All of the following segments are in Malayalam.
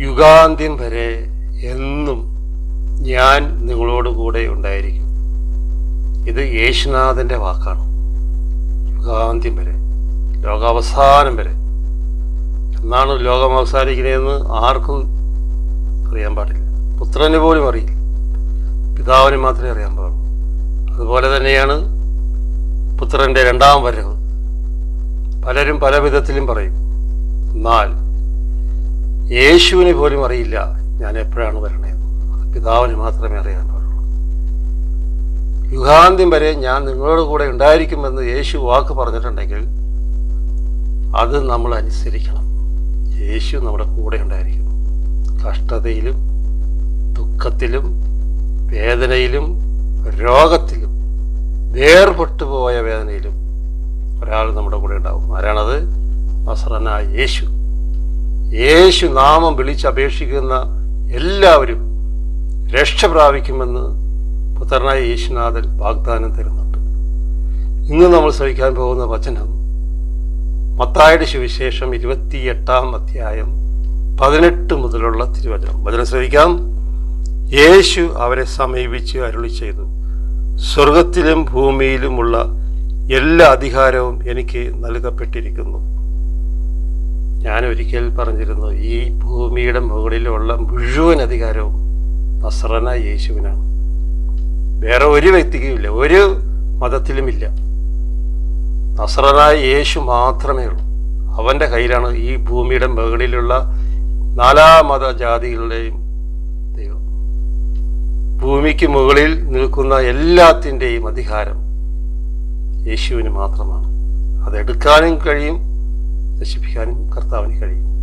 യുഗാന്ത്യം വരെ എന്നും ഞാൻ നിങ്ങളോട് കൂടെ ഉണ്ടായിരിക്കും. ഇത് യേശുനാഥന്റെ വാക്കാണ്. യുഗാന്ത്യം വരെ ലോകാവസാനം വരെ. എന്നാണ് ലോകം അവസാനിക്കുന്നതെന്ന് ആർക്കും അറിയാൻ പാടില്ല. പുത്രന് പോലും അറിയില്ല. പിതാവിന് മാത്രമേ അറിയാൻ പാടുള്ളൂ. അതുപോലെ തന്നെയാണ് പുത്രന്റെ രണ്ടാം വരവ്. പലരും പല വിധത്തിലും പറയും എന്നാൽ യേശുവിന് പോലും അറിയില്ല ഞാൻ എപ്പോഴാണ് വരണേ. പിതാവിന് മാത്രമേ അറിയാൻ പാടുള്ളൂ. യുഗാന്ത്യം വരെ ഞാൻ നിങ്ങളുടെ കൂടെ ഉണ്ടായിരിക്കുമെന്ന് യേശു വാക്ക് പറഞ്ഞിട്ടുണ്ടെങ്കിൽ അത് നമ്മൾ അനുസരിക്കണം. യേശു നമ്മുടെ കൂടെ ഉണ്ടായിരിക്കും. കഷ്ടതയിലും ദുഃഖത്തിലും വേദനയിലും രോഗത്തിലും വേർപെട്ടു പോയ വേദനയിലും ഒരാൾ നമ്മുടെ കൂടെ ഉണ്ടാവും. ആരാണത്? നസ്രനായ യേശു. യേശു നാമം വിളിച്ചപേക്ഷിക്കുന്ന എല്ലാവരും രക്ഷ പ്രാപിക്കുമെന്ന് പുത്രനായ യേശുനാഥൻ വാഗ്ദാനം തരുന്നുണ്ട്. ഇന്ന് നമ്മൾ ശ്രവിക്കാൻ പോകുന്ന വചനം മത്തായുടെ സുവിശേഷം ഇരുപത്തിയെട്ടാം അധ്യായം പതിനെട്ട് മുതലുള്ള തിരുവചനം. വചനം ശ്രവിക്കാം. യേശു അവരെ സമീപിച്ച് അരുളി ചെയ്തു സ്വർഗത്തിലും ഭൂമിയിലുമുള്ള എല്ലാ അധികാരവും എനിക്ക് നൽകപ്പെട്ടിരിക്കുന്നു. ഞാൻ ഒരിക്കൽ പറഞ്ഞിരുന്നു ഈ ഭൂമിയുടെ മുകളിലുള്ള മുഴുവൻ അധികാരവും നസ്രന യേശുവിനാണ്. വേറെ ഒരു വ്യക്തിക്കും ഇല്ല ഒരു മതത്തിലുമില്ല. നസ്രനായ യേശു മാത്രമേ ഉള്ളൂ. അവന്റെ കയ്യിലാണ് ഈ ഭൂമിയുടെ മുകളിലുള്ള നാലാ മത ജാതികളുടെയും ദൈവം. ഭൂമിക്ക് മുകളിൽ നിൽക്കുന്ന എല്ലാത്തിന്റെയും അധികാരം യേശുവിന് മാത്രമാണ്. അതെടുക്കാനും കഴിയും നശിപ്പിക്കാനും കർത്താവിന് കഴിയും.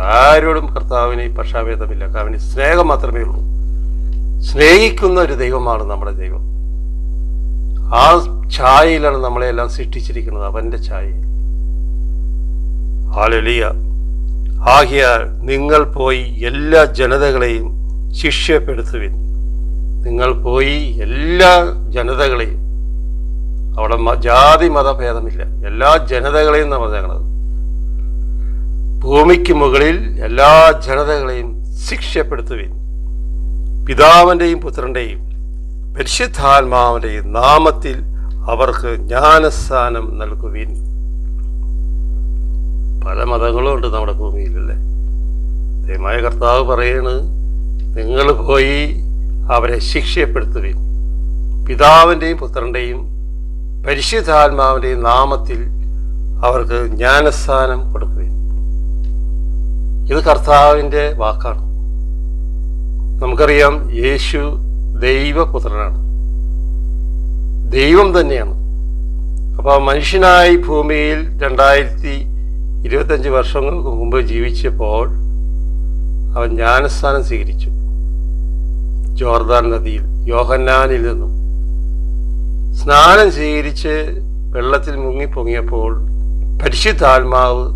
ആരോടും കർത്താവിന് പക്ഷാഭേദമില്ല. കർത്താവിന് സ്നേഹം മാത്രമേ ഉള്ളൂ. സ്നേഹിക്കുന്ന ഒരു ദൈവമാണ് നമ്മുടെ ദൈവം. ആ ഛായയിലാണ് നമ്മളെ എല്ലാം സൃഷ്ടിച്ചിരിക്കുന്നത് അവന്റെ ഛായ. ആലൊലിയ ആകിയാൽ നിങ്ങൾ പോയി എല്ലാ ജനതകളെയും ശിക്ഷ്യപ്പെടുത്തുവിൻ നിങ്ങൾ പോയി എല്ലാ ജനതകളെയും. അവിടെ ജാതി മതഭേദമില്ല. എല്ലാ ജനതകളെയും നമ്മൾ പറഞ്ഞേക്കണത് ഭൂമിക്ക് മുകളിൽ എല്ലാ ജനതകളെയും ശിക്ഷപ്പെടുത്തുവിൻ. പിതാവിന്റെയും പുത്രന്റെയും പരിശുദ്ധാത്മാവിന്റെയും നാമത്തിൽ അവർക്ക് ജ്ഞാനസ്ഥാനം നൽകുവിൻ. പല മതങ്ങളും ഉണ്ട് നമ്മുടെ ഭൂമിയിലല്ലേ? ദൈവമായ കർത്താവ് പറയാണ് നിങ്ങൾ പോയി അവരെ ശിക്ഷയപ്പെടുത്തുവിൻ പിതാവിന്റെയും പുത്രന്റെയും പരിശുദ്ധാത്മാവിന്റെയും നാമത്തിൽ അവർക്ക് ജ്ഞാനസ്ഥാനം കൊടുക്കുവിൻ ഇത് കർത്താവിന്റെ വാക്കാണ്. നമുക്കറിയാം യേശു ദൈവപുത്രനാണ്. ദൈവം തന്നെയാണ്. അപ്പോൾ മനുഷ്യനായി ഭൂമിയിൽ രണ്ടായിരത്തി ഇരുപത്തഞ്ച് വർഷങ്ങൾക്ക് മുമ്പ് ജീവിച്ചപ്പോൾ അവൻ ജ്ഞാനസ്ഥാനം സ്വീകരിച്ചു. ജോർദാൻ നദിയിൽ യോഹന്നാനിൽ നിന്നും. സ്നാനം സ്വീകരിച്ച് വെള്ളത്തിൽ മുങ്ങിപ്പൊങ്ങിയപ്പോൾ പരിശുദ്ധാത്മാവ്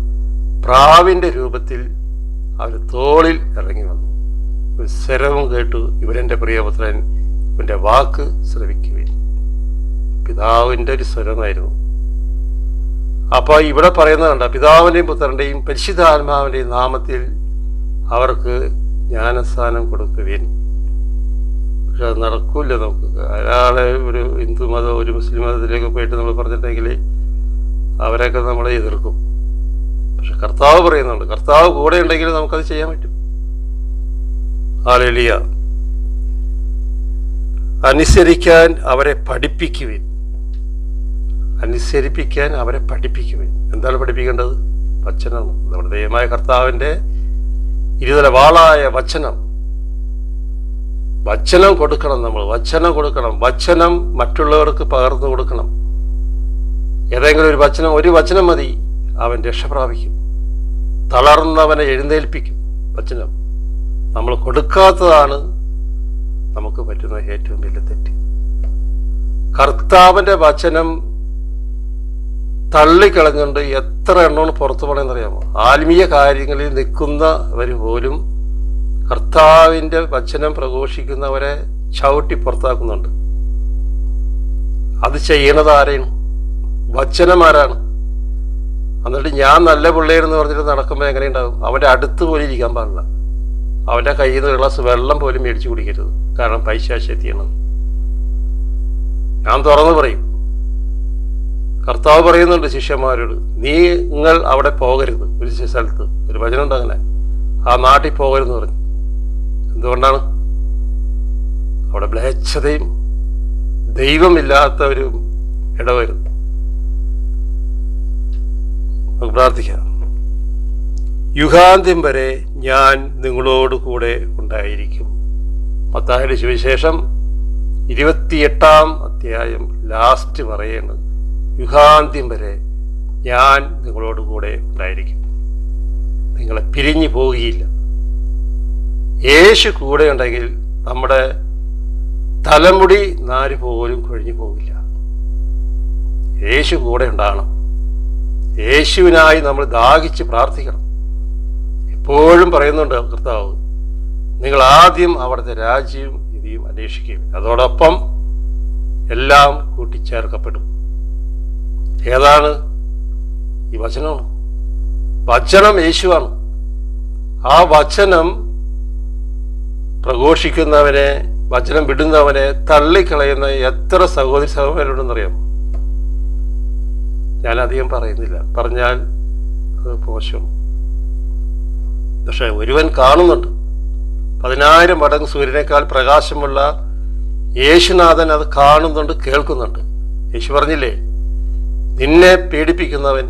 പ്രാവിന്റെ രൂപത്തിൽ അവർ തോളിൽ ഇറങ്ങി വന്നു. ഒരു സ്വരവും കേട്ടു ഇവരെന്റെ പ്രിയപുത്രൻ ഇവന്റെ വാക്ക് ശ്രവിക്കുവിൻ പിതാവിന്റെ ഒരു സ്വരമായിരുന്നു. അപ്പോൾ ഇവിടെ പറയുന്നത് കണ്ട? പിതാവിന്റെയും പുത്രന്റെയും പരിശുദ്ധാത്മാവിന്റെയും നാമത്തിൽ അവർക്ക് ജ്ഞാനസ്ഥാനം കൊടുക്കുകയും. പക്ഷെ അത് നടക്കൂല നമുക്ക്. ഒരാളെ ഒരു ഹിന്ദു മതം ഒരു മുസ്ലിം മതത്തിലേക്ക് പോയിട്ട് നമ്മൾ പറഞ്ഞിട്ടുണ്ടെങ്കിൽ അവരൊക്കെ നമ്മളെ എതിർക്കും. പക്ഷെ കർത്താവ് പറയുന്നുണ്ട് കർത്താവ് കൂടെ ഉണ്ടെങ്കിൽ നമുക്കത് ചെയ്യാൻ പറ്റും. ആലെലിയ അനുസരിക്കാൻ അവരെ പഠിപ്പിക്കുവിൻ. അനുസരിപ്പിക്കാൻ അവരെ പഠിപ്പിക്കുവിൻ. എന്താണ് പഠിപ്പിക്കേണ്ടത്? വചനം. നമ്മുടെ ദൈവമായ കർത്താവിന്റെ ഇരുതല വാളായ വചനം. വചനം കൊടുക്കണം നമ്മൾ. വചനം കൊടുക്കണം. വചനം മറ്റുള്ളവർക്ക് പകർന്നു കൊടുക്കണം. ഏതെങ്കിലും ഒരു വചനം ഒരു വചനം മതി. അവൻ രക്ഷ പ്രാപിക്കും. തളർന്നവനെ എഴുന്നേൽപ്പിക്കും. വചനം നമ്മൾ കൊടുക്കാത്തതാണ് നമുക്ക് പറ്റുന്ന ഏറ്റവും വലിയ തെറ്റ്. കർത്താവിന്റെ വചനം തള്ളിക്കളഞ്ഞുകൊണ്ട് എത്ര എണ്ണമാണ് പുറത്തു പോകണമെന്നറിയാമോ ആത്മീയ കാര്യങ്ങളിൽ നിൽക്കുന്നവർ പോലും കർത്താവിന്റെ വചനം പ്രഘോഷിക്കുന്നവരെ ചവിട്ടി പുറത്താക്കുന്നുണ്ട്. അത് ചെയ്യണത് ആരെയാണ് വചനം ആരാണ് എന്നിട്ട് ഞാൻ നല്ല പിള്ളേരെന്ന് പറഞ്ഞിട്ട് നടക്കുമ്പോൾ എങ്ങനെയുണ്ടാവും? അവന്റെ അടുത്ത് പോലും ഇരിക്കാൻ പാടില്ല. അവന്റെ കയ്യിൽ നിന്ന് ഗ്ലാസ് വെള്ളം പോലും മേടിച്ച് കുടിക്കരുത്. കാരണം പൈശാശക്തിയാണ് ഞാൻ തുറന്നു പറയും. കർത്താവ് പറയുന്നുണ്ട് ശിഷ്യന്മാരോട് നീ നിങ്ങൾ അവിടെ പോകരുത്. ഒരു സ്ഥലത്ത്. ഒരു വചനമുണ്ട് അങ്ങനെ. ആ നാട്ടിൽ പോകരുതെന്ന് പറഞ്ഞു. എന്തുകൊണ്ടാണ്? അവിടെ മ്ലേച്ഛതയും ദൈവമില്ലാത്ത ഒരു ഇടവരുന്നു നമുക്ക് പ്രാർത്ഥിക്കാം. യുഗാന്ത്യം വരെ ഞാൻ നിങ്ങളോട് കൂടെ ഉണ്ടായിരിക്കും. പത്താഴ്ച സുവിശേഷം ഇരുപത്തിയെട്ടാം അധ്യായം ലാസ്റ്റ് പറയുന്നത് യുഗാന്ത്യം വരെ ഞാൻ നിങ്ങളോട് കൂടെ ഉണ്ടായിരിക്കും. നിങ്ങളെ പിരിഞ്ഞു പോവുകയില്ല. യേശു കൂടെ ഉണ്ടെങ്കിൽ നമ്മുടെ തലമുടി നാര് പോലും കൊഴിഞ്ഞു പോകില്ല യേശു കൂടെ ഉണ്ടാകണം യേശുവിനായി നമ്മൾ ദാഹിച്ച് പ്രാർത്ഥിക്കണം. എപ്പോഴും പറയുന്നുണ്ട് കർത്താവ് നിങ്ങൾ ആദ്യം അവിടുത്തെ രാജ്യവും ഇതിയും അന്വേഷിക്കുകയും അതോടൊപ്പം എല്ലാം കൂട്ടിച്ചേർക്കപ്പെടും. ഏതാണ് ഈ വചനമാണ് വചനം യേശുവാണ്. ആ വചനം പ്രഘോഷിക്കുന്നവനെ വചനം വിടുന്നവനെ തള്ളിക്കളയുന്ന എത്ര സഹോദരി സഹോദരരുണ്ടെന്നറിയാം ഞാൻ അധികം പറയുന്നില്ല. പറഞ്ഞാൽ അത് മോശം. പക്ഷെ ഒരുവൻ കാണുന്നുണ്ട്. പതിനായിരം മടങ്ങ് സൂര്യനേക്കാൾ പ്രകാശമുള്ള യേശുനാഥൻ അത് കാണുന്നുണ്ട് കേൾക്കുന്നുണ്ട്. യേശു പറഞ്ഞില്ലേ നിന്നെ പീഡിപ്പിക്കുന്നവൻ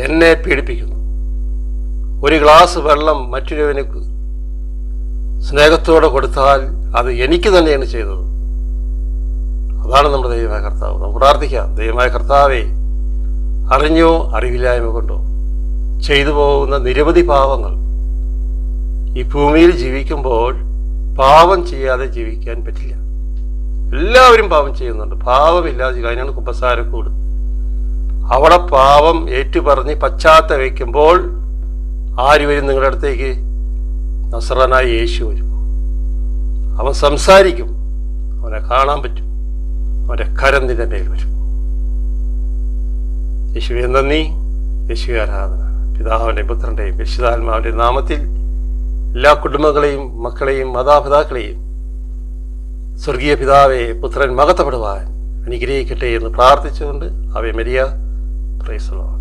എന്നെ പീഡിപ്പിക്കുന്നു. ഒരു ഗ്ലാസ് വെള്ളം മറ്റൊരുവന് സ്നേഹത്തോടെ കൊടുത്താൽ അത് എനിക്ക് തന്നെയാണ് ചെയ്തത്. അതാണ് നമ്മുടെ ദൈവമായ കർത്താവ്. നമുക്ക് പ്രാർത്ഥിക്കാം. ദൈവമായ കർത്താവേ അറിഞ്ഞോ അറിവില്ലായ്മ കൊണ്ടോ ചെയ്തു പോകുന്ന നിരവധി പാവങ്ങൾ ഈ ഭൂമിയിൽ ജീവിക്കുമ്പോൾ പാവം ചെയ്യാതെ ജീവിക്കാൻ പറ്റില്ല. എല്ലാവരും പാവം ചെയ്യുന്നുണ്ട്. പാവമില്ലാതെ അതിനാണ് കുമ്പസാരക്കൂട് അവിടെ പാവം ഏറ്റുപറഞ്ഞ് പശ്ചാത്ത വയ്ക്കുമ്പോൾ ആര് വരും നിങ്ങളുടെ അടുത്തേക്ക്? നസറനായ യേശു വരും. അവൻ സംസാരിക്കും. അവനെ കാണാൻ പറ്റും. അവന്റെ കരം നിന്റെ മേൽ വരും. യേശുവെ നന്ദി യേശു ആരാധന. പിതാവിന്റെയും പുത്രന്റെയും പരിശുദ്ധാത്മാവിന്റെ നാമത്തിൽ എല്ലാ കുടുംബങ്ങളെയും മക്കളെയും മാതാപിതാക്കളെയും സ്വർഗീയ പിതാവെ പുത്രൻ മകത്തപ്പെടുവാൻ അനുഗ്രഹിക്കട്ടെ എന്ന് പ്രാർത്ഥിച്ചുകൊണ്ട്. അവയെ മരിയ. പ്രൈസലോ